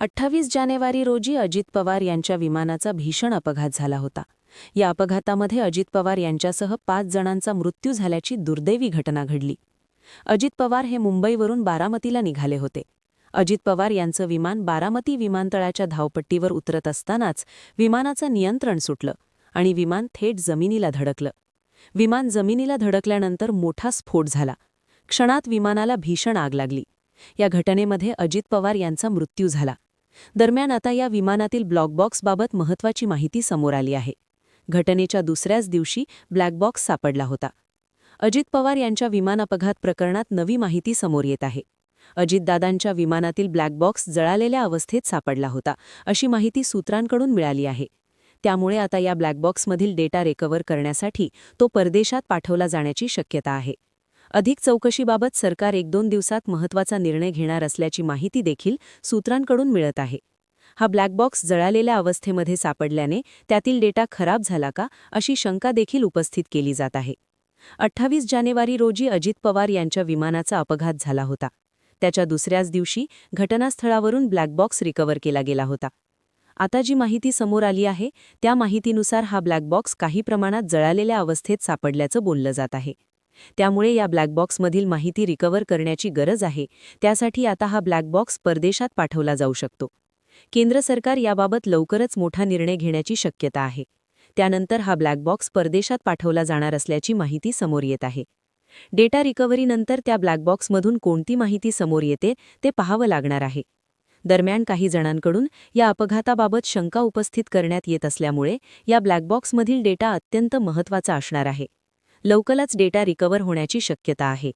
अठ्ठावीस जानेवारी रोजी अजित पवार यांच्या विमानाचा भीषण अपघात झाला होता. या अपघातामध्ये अजित पवार यांच्यासह पाच जणांचा मृत्यू झाल्याची दुर्दैवी घटना घडली. अजित पवार हे मुंबईवरून बारामतीला निघाले होते. अजित पवार यांचं विमान बारामती विमानतळाच्या धावपट्टीवर उतरत असतानाच विमानाचं नियंत्रण सुटलं आणि विमान थेट जमिनीला धडकलं. विमान जमिनीला धडकल्यानंतर मोठा स्फोट झाला. क्षणात विमानाला भीषण आग लागली. या घटनेमध्ये अजित पवार यांचा मृत्यू झाला. दरम्यान आता या विमानातील ब्लॉकबॉक्सबाबत महत्त्वाची माहिती समोर आली आहे. घटनेच्या दुसऱ्याच दिवशी ब्लॅकबॉक्स सापडला होता. अजित पवार यांच्या विमान अपघात प्रकरणात नवी माहिती समोर येत आहे. अजितदादांच्या विमानातील ब्लॅकबॉक्स जळालेल्या अवस्थेत सापडला होता अशी माहिती सूत्रांकडून मिळाली आहे. त्यामुळे आता या ब्लॅकबॉक्समधील डेटा रिकव्हर करण्यासाठी तो परदेशात पाठवला जाण्याची शक्यता आहे. अधिक चौकशीबाबत सरकार एक दोन दिवसात महत्त्वाचा निर्णय घेणार असल्याची माहिती देखील सूत्रांकडून मिळत आहे. हा ब्लॅक बॉक्स जळालेल्या अवस्थेमध्ये सापडल्याने त्यातील डेटा खराब झाला का अशी शंका देखील उपस्थित केली जात आहे. अठ्ठावीस जानेवारी रोजी अजित पवार यांच्या विमानाचा अपघात झाला होता. त्याच्या दुसऱ्याच दिवशी घटनास्थळावरून ब्लॅक बॉक्स रिकव्हर केला गेला होता. आता जी माहिती समोर आली आहे त्या माहितीनुसार हा ब्लॅक बॉक्स काही प्रमाणात जळालेल्या अवस्थेत सापडल्याचं बोललं जात आहे. त्यामुळे या ब्लॅकबॉक्समधील माहिती रिकव्हर करण्याची गरज आहे. त्यासाठी आता हा ब्लॅकबॉक्स परदेशात पाठवला जाऊ शकतो. केंद्र सरकार याबाबत लवकरच मोठा निर्णय घेण्याची शक्यता आहे. त्यानंतर हा ब्लॅकबॉक्स परदेशात पाठवला जाणार असल्याची माहिती समोर येत आहे. डेटा रिकव्हरीनंतर त्या ब्लॅकबॉक्समधून कोणती माहिती समोर येते ते पाहावं लागणार आहे. दरम्यान काही जणांकडून या अपघाताबाबत शंका उपस्थित करण्यात येत असल्यामुळे या ब्लॅकबॉक्समधील डेटा अत्यंत महत्त्वाचा असणार आहे. लवकरच डेटा रिकव्हर होण्याची शक्यता आहे.